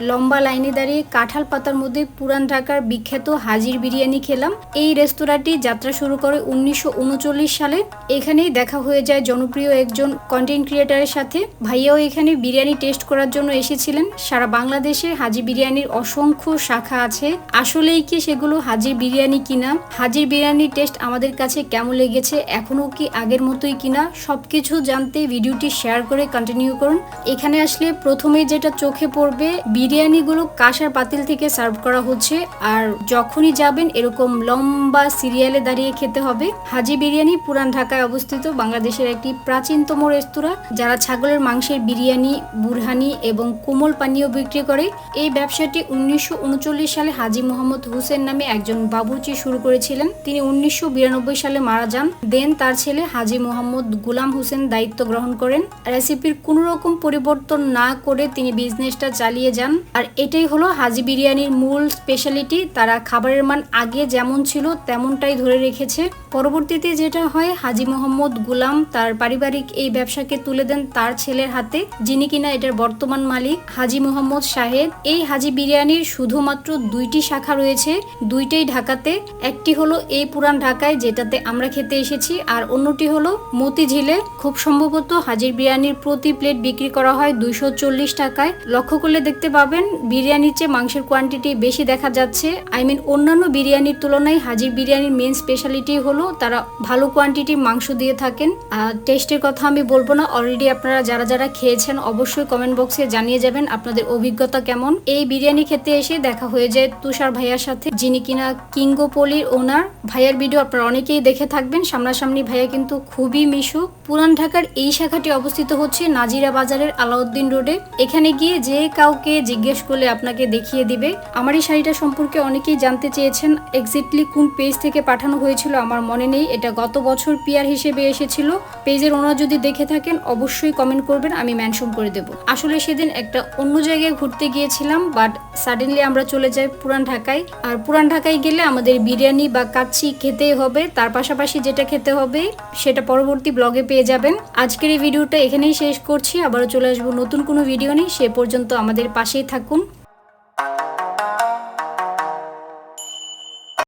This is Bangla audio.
লম্বা লাইনে দাঁড়িয়ে কাঁঠাল পাতার মধ্যে পুরান ঢাকার বিখ্যাত হাজির বিরিয়ানি খেলাম। এই রেস্তোরাঁটি যাত্রা শুরু করে উনিশশো উনচল্লিশ সালে। এখানেই দেখা হয়ে যায় জনপ্রিয় একজন কন্টেন্ট ক্রিয়েটারের সাথে। ভাইয়াও এখানে বিরিয়ানি টেস্ট করার জন্য এসেছিলেন। সারা বাংলাদেশে হাজি বিরিয়ানির অসংখ্য শাখা আছে। আসলেই কি সেগুলো হাজির বিরিয়ানি কিনা? হাজির বিরিয়ানির টেস্ট আমাদের কাছে কেমন লেগেছে? এখনও কি আগের মতোই কিনা? সবকিছু জানতে ভিডিওটি শেয়ার করে কন্টিনিউ করুন। এখানে আসলে প্রথমেই যেটা চোখে পড়বে বিরিয়ানিগুলো কাঁসার পাতিল থেকে সার্ভ করা হচ্ছে, আর যখনই যাবেন এরকম লম্বা সিরিয়ালে দাঁড়িয়ে খেতে হবে। হাজি বিরিয়ানি পুরান ঢাকায় অবস্থিত, বাংলাদেশের একটি প্রাচীনতম রেস্তোরাঁ, যারা ছাগলের মাংসের বিরিয়ানি, বুরহানি এবং কোমল পানীয় বিক্রি করে। এই ব্যবসাটি উনিশশো উনচল্লিশ সালে হাজি মোহাম্মদ হুসেন নামে একজন বাবুর্চি শুরু করেছিলেন। তিনি উনিশশো বিরানব্বই সালে মারা যান। দেন তার ছেলে হাজি মোহাম্মদ গুলাম হোসেন দায়িত্ব গ্রহণ করেন। রেসিপির কোনো রকম পরিবর্তন না করে তিনি বিজনেসটা চালিয়ে যান। আর এটাই হলো হাজি বিরিয়ানির মূল স্পেশালিটি তারা খাবারের মান আগে যেমন ছিল, তেমনটাই ধরে রেখেছে। পরবর্তীতে যেটা হয়, হাজি মোহাম্মদ গুলাম তার পারিবারিক এই ব্যবসাকে তুলে দেন তার ছেলের হাতে, যিনি কিনা এটার বর্তমান মালিক হাজি মোহাম্মদ শাহেদ। এই হাজি বিরিয়ানির শুধুমাত্র দুইটি শাখা রয়েছে, দুইটাই ঢাকাতে। একটি হলো এই পুরান ঢাকায়, যেটাতে আমরা খেতে এসেছি, আর অন্যটি হলো মতিঝিলে। খুব সম্ভবত হাজির বিরিয়ানির প্রতি প্লেট বিক্রি করা হয় দুইশো চল্লিশ টাকায়। লক্ষ্য করলে দেখতে পাবেন, বিরিয়ানির চেয়ে মাংসের কোয়ান্টিটি বেশি দেখা যাচ্ছে। আই মিন অন্যান্য বিরিয়ানির তুলনায় হাজির বিরিয়ানির মেন স্পেশালিটি হলো তারা ভালো কোয়ান্টিটি মাংস দিয়ে থাকেন। টেস্টের কথা আমি বলব না অলরেডি আপনারা যারা যারা খেয়েছেন, অবশ্যই কমেন্ট বক্সে জানিয়ে যাবেন আপনাদের অভিজ্ঞতা কেমন। এই বিরিয়ানি খেতে এসে দেখা হয়ে যায় তুষার ভাইয়ার সাথে, যিনি কিনা কিঙ্গোপলির ওনার ভাইয়ার ভিডিও আপনারা অনেকেই দেখে থাকবেন, সামনাসামনি ভাইয়া কিন্তু খুবই মিশুক। পুরান ঢাকার এই শাখাটি অবস্থিত হচ্ছে নাজিরা বাজারের আলাউদ্দিন রোডে। এখানে গিয়ে যে কাউকে জিজ্ঞেস করলে আপনাকে দেখিয়ে দিবে। আমার এই শাড়িটা সম্পর্কে অনেকেই জানতে চেয়েছেন এক্স্যাক্টলি কোন পেজ থেকে পাঠানো হয়েছিল, আমার মনে নেই, এটা গত বছর পিয়ার হিসেবে এসেছিল। পেজের ওনার যদি দেখে থাকেন, অবশ্যই কমেন্ট করবেন, আমি মেনশন করে দেব। আসলে সেদিন একটা অন্য জায়গায় ঘুরতে গিয়েছিলাম বাট সাডেনলি আমরা চলে যাই পুরান ঢাকায়। আর পুরান ঢাকায় গেলে আমাদের বিরিয়ানি বা কাচ্চি খেতেই হবে, তার পাশাপাশি যেটা খেতে হবে, সেটা পরবর্তী ব্লগে পেয়ে যাবেন। আজকের এই ভিডিওটা এখানেই শেষ করছি, আবারও চলে আসব নতুন কোনো ভিডিও নেই সে পর্যন্ত আমাদের পাশেই থাকুন।